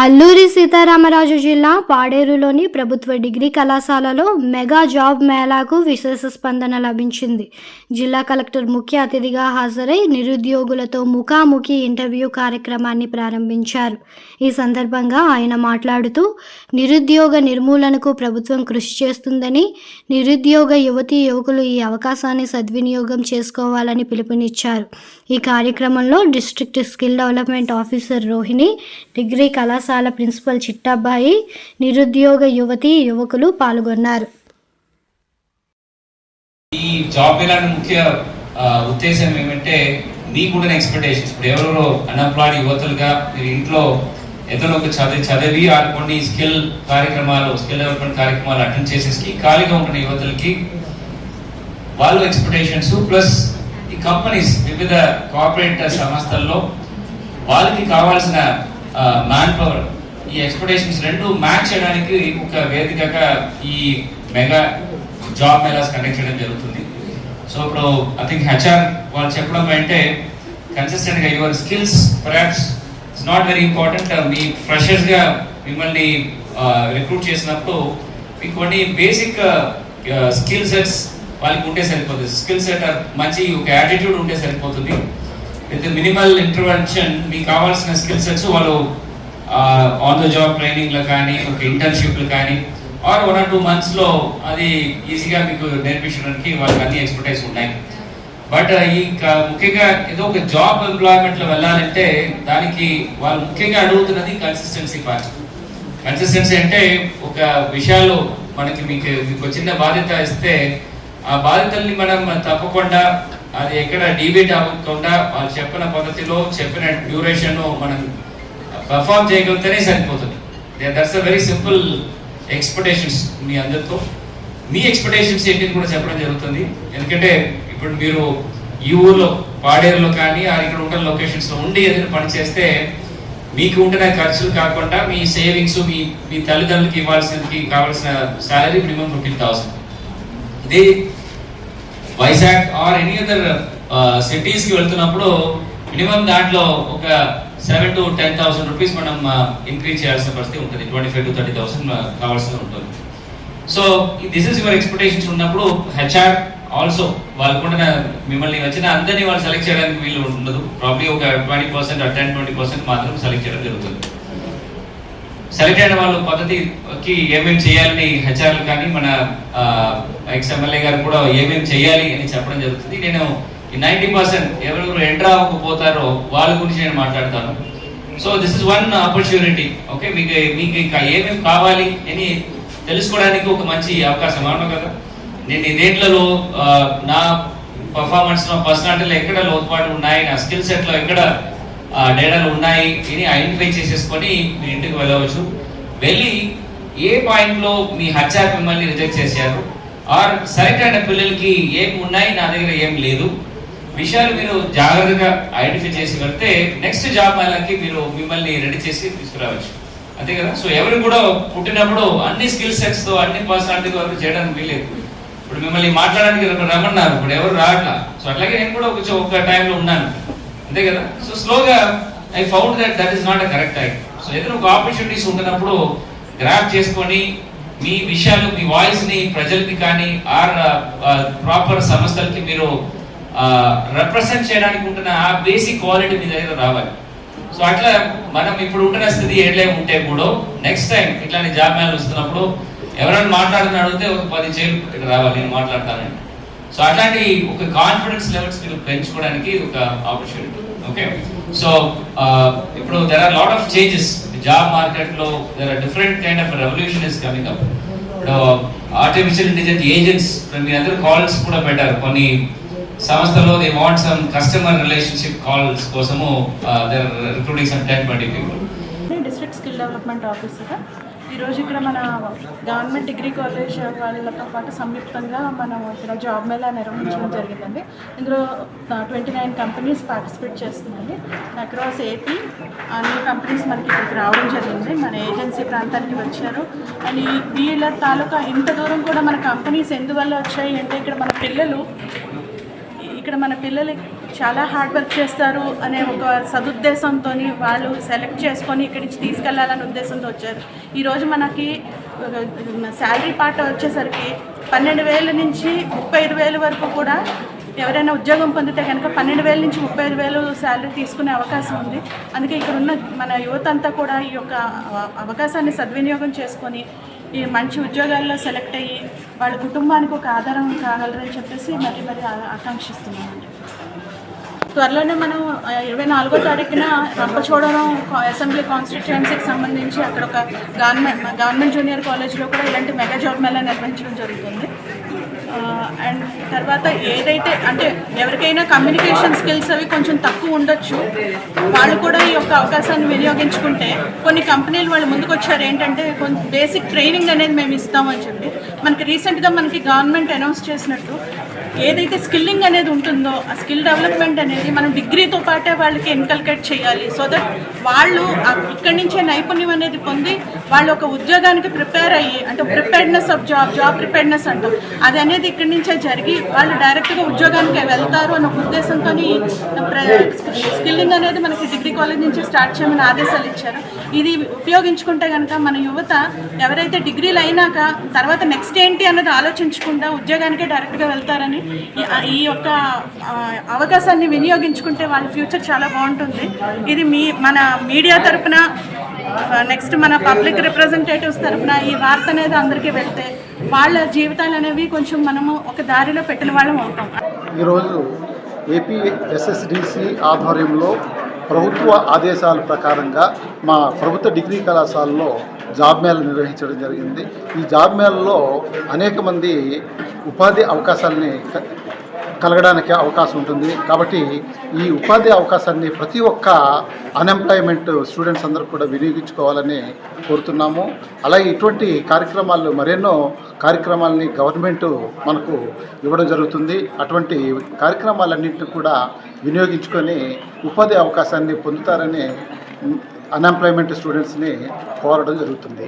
అల్లూరి సీతారామరాజు జిల్లా పాడేరులోని ప్రభుత్వ డిగ్రీ కళాశాలలో మెగా జాబ్ మేళాకు విశేష స్పందన లభించింది. జిల్లా కలెక్టర్ ముఖ్య అతిథిగా హాజరై నిరుద్యోగులతో ముఖాముఖి ఇంటర్వ్యూ కార్యక్రమాన్ని ప్రారంభించారు. ఈ సందర్భంగా ఆయన మాట్లాడుతూ నిరుద్యోగ నిర్మూలనకు ప్రభుత్వం కృషి చేస్తుందని నిరుద్యోగ యువతీ యువకులు ఈ అవకాశాన్ని సద్వినియోగం చేసుకోవాలని పిలుపునిచ్చారు. ఈ కార్యక్రమంలో district skill development officer Rohini degree కళాశాల ప్రిన్సిపల్ చిట్టాబాయి నిరుద్యోగ యువతి యువకులు పాల్గొన్నారు. ఈ జాబ్ వెళ్ళాలని ముఖ్య ఉద్దేశం ఏమంటే మీకుండే ఎక్స్పెక్టేషన్స్ ఇప్పుడు ఎవరెవరో అన్ఎంప్లాయిడ్ యువతులుగా మీరు ఇంట్లో ఏదైనా ఒక చదివి చదివి ఆ కొన్ని స్కిల్ కార్యక్రమాలు స్కిల్ డెవలప్మెంట్ కార్యక్రమాలు అటెండ్ చేసేసి ఖాళీగా ఉంటున్న యువతులకి వాళ్ళు ఎక్స్పెక్టేషన్స్ ప్లస్ ఈ కంపెనీస్ వివిధ కార్పొరేట్ సంస్థల్లో వాళ్ళకి కావాల్సిన మ్యాన్ పవర్ ఈ ఎక్స్పెక్టేషన్స్ రెండు మ్యాచ్ చేయడానికి ఒక వేదికగా ఈ మెగా జాబ్ మేళాస్ కండక్ట్ చేయడం జరుగుతుంది. సో ఇప్పుడు ఐ థింక్ హెచ్ఆర్ వాళ్ళు చెప్పడం అంటే కన్సిస్టెంట్గా your skills perhaps it's not very important మీ ఫ్రెషర్స్గా మిమ్మల్ని రిక్రూట్ చేసినప్పుడు మీకు కొన్ని బేసిక్ స్కిల్ సెట్స్ వాళ్ళకి ఉంటే సరిపోతుంది. స్కిల్ సెట్ మంచి ఒక యాటిట్యూడ్ ఉంటే సరిపోతుంది. విత్ మినిమల్ ఇంటర్వెన్షన్ మీకు కావాల్సిన స్కిల్ సెట్స్ వాళ్ళు ఆన్ ద జాబ్ ట్రైనింగ్లో కానీ ఒక ఇంటర్న్షిప్లు కానీ ఆర్ వన్ ఆర్ టూ మంత్స్లో అది ఈజీగా మీకు నేర్పించడానికి వాళ్ళకి అన్ని ఎక్స్పర్టైజ్ ఉన్నాయి. బట్ ఈ ముఖ్యంగా ఏదో ఒక జాబ్ ఎంప్లాయ్మెంట్లో వెళ్ళాలంటే దానికి వాళ్ళు ముఖ్యంగా అడుగుతున్నది కన్సిస్టెన్సీ పార్ట్ కన్సిస్టెన్సీ అంటే ఒక విషయాలు మనకి మీకు మీకు చిన్న బాధ్యత ఇస్తే ఆ బాధ్యతల్ని మనం తప్పకుండా అది ఎక్కడ డిబేట్ అవ్వకుండా వాళ్ళు చెప్పిన పద్ధతిలో చెప్పిన డ్యూరేషన్ మనం పర్ఫామ్ చేయగలిగితేనే సరిపోతుంది. That's a very simple expectations మీ అందరితో. మీ ఎక్స్పెక్టేషన్స్ ఏంటి కూడా చెప్పడం జరుగుతుంది. ఎందుకంటే ఇప్పుడు మీరు ఈ ఊర్లో పాడేరులో కానీ ఇక్కడ ఉంటున్న లొకేషన్స్లో ఉండి ఏదైనా పని చేస్తే మీకు ఉంటున్న ఖర్చులు కాకుండా మీ సేవింగ్స్ మీ మీ తల్లిదండ్రులకి ఇవ్వాల్సిన కావాల్సిన శాలరీ మినిమం ఫిఫ్టీన్ థౌసండ్ ఇది వైజాగ్ ఆర్ ఎనీ అదర్ సిటీస్కి వెళ్తున్నప్పుడు మినిమం దాంట్లో ఒక seven to ten thousand rupees మనం ఇంక్రీజ్ చేయాల్సిన పరిస్థితి ఉంటుంది. Twenty five to thirty thousand కావాల్సి ఉంటుంది. So this is your expectations ఉన్నప్పుడు హెచ్ఆర్ ఆల్సో వాళ్ళకుండా కూడా మిమ్మల్ని వచ్చిన అందరినీ వాళ్ళు సెలెక్ట్ చేయడానికి వీలు ఉండదు. ప్రాబ్లీ ఒక twenty percent ten twenty percent మాత్రం సెలెక్ట్ చేయడం జరుగుతుంది. సెలెక్ట్ అయిన వాళ్ళు పద్ధతికి ఏమేమి చేయాలని హెచ్ఆర్లు కానీ మన ఎక్స్ఎమ్మెల్యే గారు కూడా ఏమేమి చేయాలి అని చెప్పడం జరుగుతుంది. నేను ఈ నైంటీ పర్సెంట్ ఎవరెవరు ఎంటర్ అవ్వకపోతారో వాళ్ళ గురించి నేను మాట్లాడతాను. So this is one opportunity okay మీకు మీకు ఇంకా ఏమేమి కావాలి అని తెలుసుకోవడానికి ఒక మంచి అవకాశం అవును కదా? నేను ఈ దేంట్లలో నా పర్ఫార్మెన్స్లో పర్సనాలిటీలో ఎక్కడ లోతుపాటు ఉన్నాయి నా స్కిల్ సెట్లో ఎక్కడ డేటాలు ఉన్నాయి ఇది ఐడెంటిఫై చేసేసుకొని మీ ఇంటికి వెళ్ళవచ్చు. వెళ్ళి ఏ పాయింట్లో మీ హత్యా మిమ్మల్ని రిజెక్ట్ చేశారు? ఆర్ సెలెక్ట్ అయిన పిల్లలకి ఏం ఉన్నాయి? నా దగ్గర ఏం లేదు. విషయాలు మీరు జాగ్రత్తగా ఐడెంటిఫై చేసి పెడితే నెక్స్ట్ జాబ్ వాళ్ళకి మీరు మిమ్మల్ని రెడీ చేసి తీసుకురావచ్చు. అంతే కదా? సో ఎవరు కూడా పుట్టినప్పుడు అన్ని స్కిల్ సెట్స్తో అన్ని పర్సనాలిటీ వరకు చేయడానికి వీలేదు ఇప్పుడు మిమ్మల్ని మాట్లాడడానికి రమ్మన్నారు? ఇప్పుడు ఎవరు రావట్లా? సో అట్లాగే నేను కూడా కొంచెం ఒక టైంలో ఉన్నాను. అంతే కదా? సో స్లోగా I found that that is not a correct I so ఏదైనా ఒక ఆపర్చునిటీస్ ఉంటున్నప్పుడు గ్రాప్ చేసుకొని మీ విషయాలు మీ వాయిస్ని ప్రజలకి కానీ ఆర్ ప్రాపర్ సంస్థలకి మీరు రిప్రజెంట్ చేయడానికి ఉంటున్న ఆ బేసిక్ క్వాలిటీ మీ దగ్గర రావాలి. సో అట్లా మనం ఇప్పుడు ఉంటున్న స్థితి ఏళ్ళే ఉంటే కూడా నెక్స్ట్ టైం ఇట్లాంటి జాబ్ వస్తున్నప్పుడు ఎవరైనా మాట్లాడుతున్న అడిగితే ఒక పది చేలు ఇక్కడ రావాలి నేను మాట్లాడతానని. సో అట్లాంటి ఒక కాన్ఫిడెన్స్ లెవెల్స్ మీరు పెంచుకోవడానికి ఇది ఒక ఆపర్చునిటీ ఓకే సో ఇప్పుడు there are lot of changes job మార్కెట్లో there are different kind of revolution is coming up ఇప్పుడు ఆర్టిఫిషియల్ ఇంటెలిజెన్స్ ఏజెంట్స్ మీ అందరూ కాల్స్ కూడా పెట్టారు. కొన్ని సంస్థలో they want some customer relationship calls కోసము they're recruiting some ten twenty people district skill development officer ఈరోజు ఇక్కడ మన గవర్నమెంట్ డిగ్రీ కాలేజ్ వాళ్ళతో పాటు సంయుక్తంగా మనం ఇక్కడ జాబ్ మేళా నిర్వహించడం జరిగిందండి. ఇందులో ట్వంటీ నైన్ కంపెనీస్ పార్టిసిపేట్ చేస్తుందండి. అక్రాస్ ఏపీ అన్ని కంపెనీస్ మనకి ఇక్కడికి రావడం జరిగింది. మన ఏజెన్సీ ప్రాంతానికి వచ్చారు. అండ్ ఈ వీళ్ళ తాలూకా ఇంత దూరం కూడా మన కంపెనీస్ ఎందువల్ల వచ్చాయి అంటే ఇక్కడ మన పిల్లలు ఇక్కడ మన పిల్లలకి చాలా హార్డ్ వర్క్ చేస్తారు అనే ఒక సదుద్దేశంతో వాళ్ళు సెలెక్ట్ చేసుకొని ఇక్కడి నుంచి తీసుకెళ్ళాలనే ఉద్దేశంతో వచ్చారు. ఈరోజు మనకి శాలరీ పార్ట్ వచ్చేసరికి పన్నెండు వేల నుంచి ముప్పై ఐదు వేల వరకు కూడా ఎవరైనా ఉద్యోగం పొందితే కనుక పన్నెండు వేల నుంచి ముప్పై ఐదు వేలు శాలరీ తీసుకునే అవకాశం ఉంది. అందుకే ఇక్కడ ఉన్న మన యువత అంతా కూడా ఈ యొక్క అవకాశాన్ని సద్వినియోగం చేసుకొని ఈ మంచి ఉద్యోగాల్లో సెలెక్ట్ అయ్యి వాళ్ళ కుటుంబానికి ఒక ఆధారం కాగలరని చెప్పేసి మరి మరి ఆకాంక్షిస్తున్నాను. త్వరలోనే మనం ఇరవై నాలుగో తారీఖున రంపచోడవరం అసెంబ్లీ కాన్స్టిట్యుయెన్సీకి సంబంధించి అక్కడ ఒక గవర్నమెంట్ గవర్నమెంట్ జూనియర్ కాలేజ్లో కూడా ఇలాంటి మెగా జాబ్ మేళా నిర్వహించడం జరుగుతుంది. అండ్ తర్వాత ఏదైతే అంటే ఎవరికైనా కమ్యూనికేషన్ స్కిల్స్ అవి కొంచెం తక్కువ ఉండొచ్చు. వాళ్ళు కూడా ఈ యొక్క అవకాశాన్ని వినియోగించుకుంటే కొన్ని కంపెనీలు వాళ్ళు ముందుకు వచ్చారు ఏంటంటే కొంచెం బేసిక్ ట్రైనింగ్ అనేది మేము ఇస్తామని చెప్పి. మనకి రీసెంట్గా మనకి గవర్నమెంట్ అనౌన్స్ చేసినట్టు ఏదైతే స్కిల్లింగ్ అనేది ఉంటుందో ఆ స్కిల్ డెవలప్మెంట్ అనేది మనం డిగ్రీతో పాటే వాళ్ళకి ఇన్కల్కేట్ చేయాలి. సో దట్ వాళ్ళు ఇక్కడి నుంచే నైపుణ్యం అనేది పొంది వాళ్ళు ఒక ఉద్యోగానికి ప్రిపేర్ అయ్యి అంటే preparedness of job job preparedness అంటాం. అది అనేది ఇక్కడి నుంచే జరిగి వాళ్ళు డైరెక్ట్గా ఉద్యోగానికి వెళ్తారు అన్న ఉద్దేశంతో స్కిల్లింగ్ అనేది మనకి డిగ్రీ కాలేజ్ నుంచి స్టార్ట్ చేయమని ఆదేశాలు ఇచ్చారు. ఇది ఉపయోగించుకుంటే కనుక మన యువత ఎవరైతే డిగ్రీలు అయినాక తర్వాత నెక్స్ట్ ఏంటి అన్నది ఆలోచించకుండా ఉద్యోగానికే డైరెక్ట్గా వెళ్తారని ఈ- యొక్క అవకాశాన్ని వినియోగించుకుంటే వాళ్ళ ఫ్యూచర్ చాలా బాగుంటుంది. ఇది మీ మన మీడియా తరపున నెక్స్ట్ మన పబ్లిక్ రిప్రజెంటేటివ్స్ తరపున ఈ వార్త అనేది అందరికీ వెళ్తే వాళ్ళ జీవితాలు అనేవి కొంచెం మనము ఒక దారిలో పెట్టిన వాళ్ళం అవుతాం. ఈరోజు ఏపీ ఎస్ఎస్డిసి ఆధ్వర్యంలో ప్రభుత్వ ఆదేశాల ప్రకారంగా మా ప్రభుత్వ డిగ్రీ కళాశాలలో జాబ్ మేళ నిర్వహించడం జరిగింది. ఈ జాబ్ మేళలో అనేక మంది ఉపాధి అవకాశాలని క- కలగడానికి అవకాశం ఉంటుంది. కాబట్టి ఈ ఉపాధి అవకాశాన్ని ప్రతి ఒక్క అన్ఎంప్లాయ్మెంట్ స్టూడెంట్స్ అందరూ కూడా వినియోగించుకోవాలని కోరుతున్నాము. అలాగే ఇటువంటి కార్యక్రమాలు మరెన్నో కార్యక్రమాలని గవర్నమెంట్ మనకు ఇవ్వడం జరుగుతుంది. అటువంటి కార్యక్రమాలన్నింటినీ కూడా వినియోగించుకొని ఉపాధి అవకాశాన్ని పొందుతారని అన్ఎంప్లాయ్మెంట్ స్టూడెంట్స్ని కోరడం జరుగుతుంది.